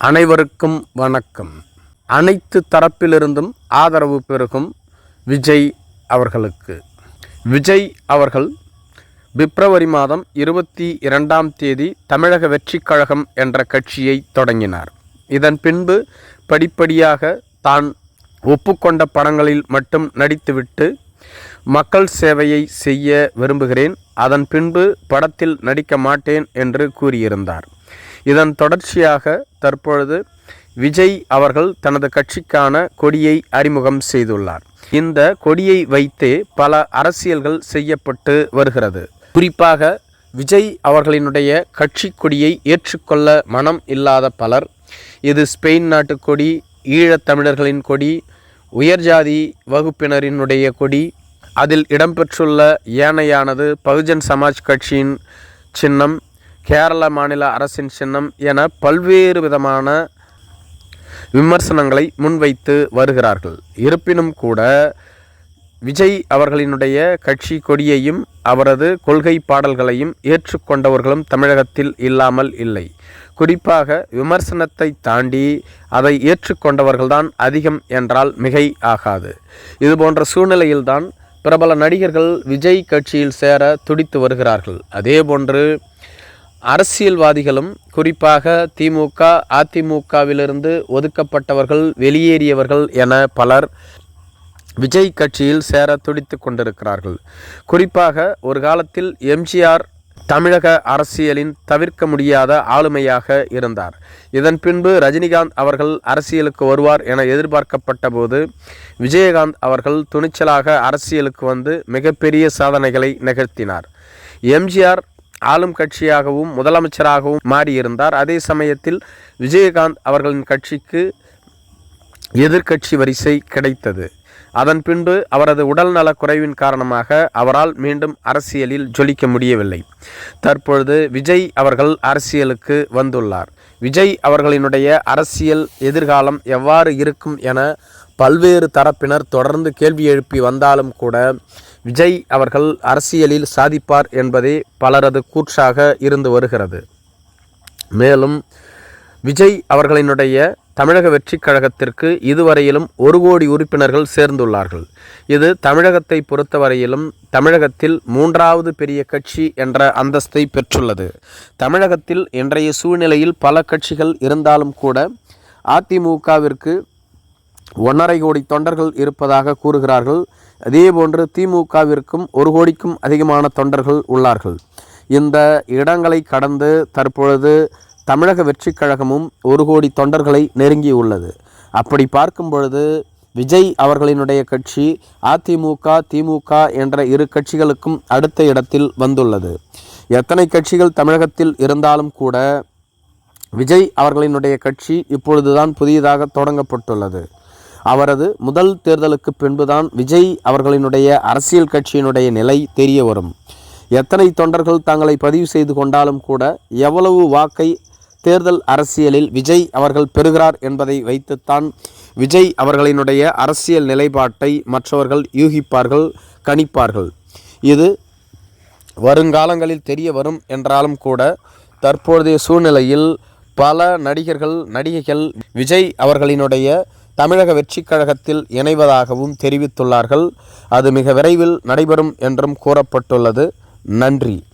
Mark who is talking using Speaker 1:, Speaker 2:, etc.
Speaker 1: அனைவருக்கும் வணக்கம். அனைத்து தரப்பிலிருந்தும் ஆதரவு பெருகும் விஜய் அவர்களுக்கு. விஜய் அவர்கள் பிப்ரவரி மாதம் இருபத்தி இரண்டாம் தேதி தமிழக வெற்றிக் கழகம் என்ற கட்சியை தொடங்கினார். இதன் பின்பு படிப்படியாக தான் ஒப்புக்கொண்ட படங்களில் மட்டும் நடித்துவிட்டு மக்கள் சேவையை செய்ய விரும்புகிறேன். அதன் பின்பு படத்தில் நடிக்க மாட்டேன் என்று கூறியிருந்தார். இதன் தொடர்ச்சியாக தற்பொழுது விஜய் அவர்கள் தனது கட்சிக்கான கொடியை அறிமுகம் செய்துள்ளார். இந்த கொடியை வைத்தே பல அரசியல்கள் செய்யப்பட்டு வருகிறது. குறிப்பாக விஜய் அவர்களினுடைய கட்சி கொடியை ஏற்றுக்கொள்ள மனம் இல்லாத பலர் இது ஸ்பெயின் நாட்டு கொடி ஈழத் தமிழர்களின் கொடி உயர்ஜாதி வகுப்பினரினுடைய கொடி அதில் இடம்பெற்றுள்ள யானையானது பகுஜன் சமாஜ் கட்சியின் சின்னம் கேரள மாநில அரசின் சின்னம் என பல்வேறு விதமான விமர்சனங்களை முன்வைத்து வருகிறார்கள். இருப்பினும் கூட விஜய் அவர்களினுடைய கட்சி கொடியையும் அவரது கொள்கை பாடல்களையும் ஏற்றுக்கொண்டவர்களும் தமிழகத்தில் இல்லாமல் இல்லை. குறிப்பாக விமர்சனத்தை தாண்டி அதை ஏற்றுக்கொண்டவர்கள்தான் அதிகம் என்றால் மிகை ஆகாது. இதுபோன்ற சூழ்நிலையில்தான் பிரபல நடிகர்கள் விஜய் கட்சியில் சேர துடித்து வருகிறார்கள். அதேபோன்று அரசியல்வாதிகளும் குறிப்பாக திமுக அதிமுகவிலிருந்து ஒதுக்கப்பட்டவர்கள் வெளியேறியவர்கள் என பலர் விஜய் கட்சியில் சேர துடித்து கொண்டிருக்கிறார்கள். குறிப்பாக ஒரு காலத்தில் எம்ஜிஆர் தமிழக அரசியலின் தவிர்க்க முடியாத ஆளுமையாக இருந்தார். இதன் பின்பு ரஜினிகாந்த் அவர்கள் அரசியலுக்கு வருவார் என எதிர்பார்க்கப்பட்ட போது விஜயகாந்த் அவர்கள் துணிச்சலாக அரசியலுக்கு வந்து மிகப்பெரிய சாதனைகளை நிகழ்த்தினார். எம்ஜிஆர் ஆளும் கட்சியாகவும் முதலமைச்சராகவும் மாறியிருந்தார். அதே சமயத்தில் விஜயகாந்த் அவர்களின் கட்சிக்கு எதிர்க்கட்சி வரிசை கிடைத்தது. அதன் பின்பு அவரது உடல் நலக் குறைவின் காரணமாக அவரால் மீண்டும் அரசியலில் ஜொலிக்க முடியவில்லை. தற்பொழுது விஜய் அவர்கள் அரசியலுக்கு வந்துள்ளார். விஜய் அவர்களினுடைய அரசியல் எதிர்காலம் எவ்வாறு இருக்கும் என பல்வேறு தரப்பினர் தொடர்ந்து கேள்வி எழுப்பி வந்தாலும் கூட விஜய் அவர்கள் அரசியலில் சாதிப்பார் என்பதே பலரது கூற்றாக இருந்து வருகிறது. மேலும் விஜய் அவர்களினுடைய தமிழக வெற்றிக் கழகத்திற்கு இதுவரையிலும் ஒரு கோடி உறுப்பினர்கள் சேர்ந்துள்ளார்கள். இது தமிழகத்தை பொறுத்தவரையிலும் தமிழகத்தில் மூன்றாவது பெரிய கட்சி என்ற அந்தஸ்தை பெற்றுள்ளது. தமிழகத்தில் இன்றைய சூழ்நிலையில் பல கட்சிகள் இருந்தாலும் கூட அதிமுகவிற்கு ஒன்றரை கோடி தொண்டர்கள் இருப்பதாக கூறுகிறார்கள். அதேபோன்று திமுகவிற்கும் ஒரு கோடிக்கும் அதிகமான தொண்டர்கள் உள்ளார்கள். இந்த இடங்களை கடந்து தற்பொழுது தமிழக வெற்றிக் கழகமும் ஒரு கோடி தொண்டர்களை நெருங்கியுள்ளது அப்படி பார்க்கும் பொழுது விஜய் அவர்களினுடைய கட்சி அதிமுக திமுக என்ற இரு கட்சிகளுக்கும் அடுத்த இடத்தில் வந்துள்ளது. எத்தனை கட்சிகள் தமிழகத்தில் இருந்தாலும் கூட விஜய் அவர்களினுடைய கட்சி இப்பொழுதுதான் புதியதாக தொடங்கப்பட்டுள்ளது. அவரது முதல் தேர்தலுக்கு பின்புதான் விஜய் அவர்களினுடைய அரசியல் கட்சியினுடைய நிலை தெரிய வரும். எத்தனை தொண்டர்கள் தங்களை பதிவு செய்து கொண்டாலும் கூட எவ்வளவு வாக்கை தேர்தல் அரசியலில் விஜய் அவர்கள் பெறுகிறார் என்பதை வைத்துத்தான் விஜய் அவர்களினுடைய அரசியல் நிலைப்பாட்டை மற்றவர்கள் யூகிப்பார்கள் கணிப்பார்கள். இது வருங்காலங்களில் தெரிய வரும் என்றாலும் கூட தற்போதைய சூழ்நிலையில் பல நடிகர்கள் நடிகைகள் விஜய் அவர்களினுடைய தமிழக வெற்றிக் கழகத்தில் இணைவதாகவும் தெரிவித்துள்ளார்கள். அது மிக விரைவில் நடைபெறும் என்றும் கூறப்பட்டுள்ளது. நன்றி.